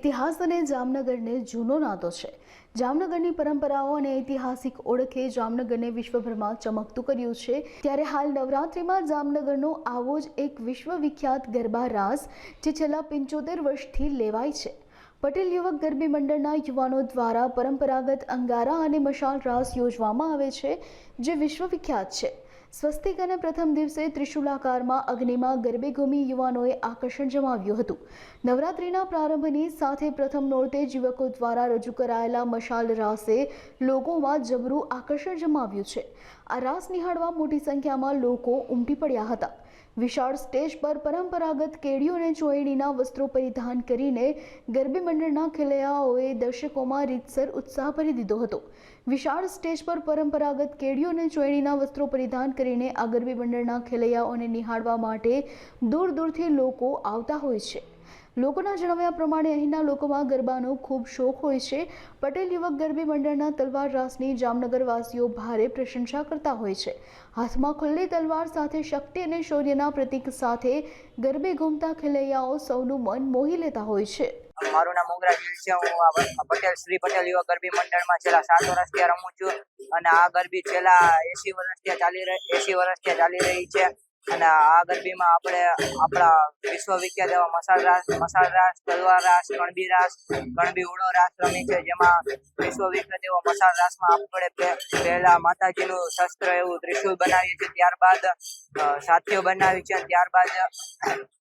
ઇતિહાસ અને જામનગરને જૂનો નાતો છે. જામનગરની પરંપરાઓ અને ઐતિહાસિક ઓળખે જામનગરને વિશ્વભરમાં ચમકતું કર્યું છે. ત્યારે હાલ નવરાત્રિમાં જામનગરનો આવો જ એક વિશ્વવિખ્યાત ગરબા રાસ, જે છેલ્લા પંચોતેર વર્ષથી લેવાય છે. પટેલ યુવક ગરબી મંડળના યુવાનો દ્વારા પરંપરાગત અંગારા અને મશાલ રાસ યોજવામાં આવે છે, જે વિશ્વવિખ્યાત છે. સ્વસ્તિક અને પ્રથમ દિવસે ત્રિશુલાકારમાં અગ્નિમાં ગરબે ઘૂમી યુવાનોએ આકર્ષણ જમાવ્યું હતું. નવરાત્રિના પ્રારંભની સાથે પ્રથમ નોરતે યુવકો દ્વારા રજૂ કરાયેલા મશાલ રાસે લોકોમાં જબરું આકર્ષણ જમાવ્યું છે. આ રાસ નિહાળવા મોટી સંખ્યામાં લોકો ઉમટી પડ્યા હતા. વિશાળ સ્ટેજ પર પરંપરાગત કેડીઓ અને ચોયડીના વસ્ત્રો પરિધાન કરીને ગરબી મંડળના ખેલૈયાઓએ દર્શકોમાં રીતસર ઉત્સાહ ભરી દીધો હતો. વિશાળ સ્ટેજ પર પરંપરાગત કેડીઓ અને ચોયડીના વસ્ત્રો પરિધાન કરીને આ ગરબી મંડળના ખેલૈયાઓને નિહાળવા માટે દૂર દૂરથી લોકો આવતા હોય છે. લોકોના જણાવ્યા પ્રમાણે અહીંના લોકોમાં ગરબાનો ખૂબ શોખ હોય છે. પટેલ યુવક ગરબી મંડળના તલવાર રાસની જામનગરવાસીઓ ભારે પ્રશંસા કરતા હોય છે. હાથમાં ખુલ્લી તલવાર સાથે શક્તિ અને શૌર્યના પ્રતીક સાથે ગરબે ઘૂમતા ખેલૈયાઓ સૌનું મન મોહી લેતા હોય છે. મારું નામ મોગરા છે. હું આ પટેલ, શ્રી પટેલ યુવા ગરબી મંડળમાં છેલ્લા સાત વર્ષથી રમું છું. અને આ ગરબી છેલ્લા એસી વર્ષથી ચાલી રહી એસી વર્ષથી ચાલી રહી છે. અને આ ગરબીમાં આપણે આપણા વિશ્વવિખ્યાત એવા મસાલ રાસ મસાલ રાસ, તલવાર રાસ કણબી રાસ કણબી ઉડો રાસ રમી છે. જેમાં વિશ્વવિખ્યાત એવો મસાલ રાસમાં આપણે પહેલા માતાજીનું શસ્ત્ર એવું ત્રિશુલ બનાવીએ છીએ. ત્યારબાદ સાથીઓ બનાવી છે. ત્યારબાદ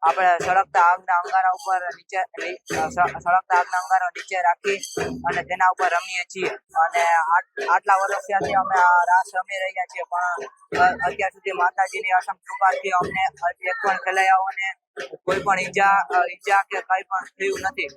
આપણે સળગતા આગના અંગારા ઉપર નીચે સળગતા આગના અંગારો નીચે રાખી અને તેના ઉપર રમીએ છીએ. અને આટલા વર્ષ ત્યાંથી અમે આ રાસ રમી રહ્યા છીએ, પણ અત્યાર સુધી માતાજીની અસમ કૃપાથી અમને એક પણ ખેલૈયાઓને કોઈ પણ ઈજા ઈજા કે કંઈ પણ થયું નથી.